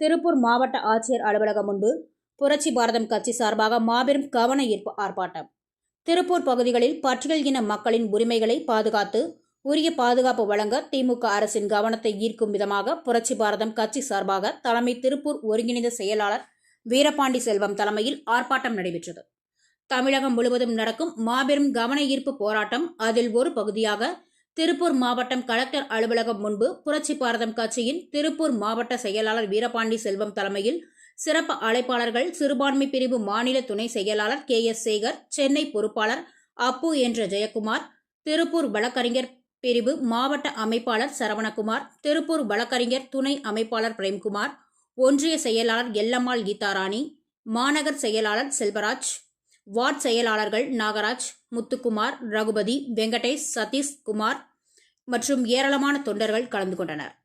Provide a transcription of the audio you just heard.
திருப்பூர் மாவட்ட ஆட்சியர் அலுவலகம் முன்பு புரட்சி பாரதம் கட்சி சார்பாக மாபெரும் கவன ஈர்ப்பு ஆர்ப்பாட்டம். திருப்பூர் பகுதிகளில் பட்டியல் இன மக்களின் உரிமைகளை பாதுகாத்து உரிய பாதுகாப்பு வழங்க திமுக அரசின் கவனத்தை ஈர்க்கும் விதமாக புரட்சி பாரதம் கட்சி சார்பாக தலைமை திருப்பூர் ஒருங்கிணைந்த செயலாளர் வீரபாண்டி செல்வம் தலைமையில் ஆர்ப்பாட்டம் நடைபெற்றது. தமிழகம் முழுவதும் நடக்கும் மாபெரும் கவன ஈர்ப்பு போராட்டம் அதில் ஒரு பகுதியாக திருப்பூர் மாவட்டம் கலெக்டர் அலுவலகம் முன்பு புரட்சி பாரதம் கட்சியின் திருப்பூர் மாவட்ட செயலாளர் வீரபாண்டி செல்வம் தலைமையில் சிறப்பு அழைப்பாளர்கள் சிறுபான்மை பிரிவு மாநில துணை செயலாளர் கே எஸ் சேகர் சென்னை பொறுப்பாளர் அப்பு என்ற ஜெயக்குமார் திருப்பூர் வழக்கறிஞர் பிரிவு மாவட்ட அமைப்பாளர் சரவணகுமார் திருப்பூர் வழக்கறிஞர் துணை அமைப்பாளர் பிரேம்குமார் ஒன்றிய செயலாளர் எல்லம்மாள் கீதாராணி மாநகர் செயலாளர் செல்வராஜ் வார்டு செயலாளர்கள் நாகராஜ் முத்துக்குமார் ரகுபதி வெங்கடேஷ் சதீஷ் குமார் மற்றும் ஏராளமான தொண்டர்கள் கலந்து கொண்டனர்.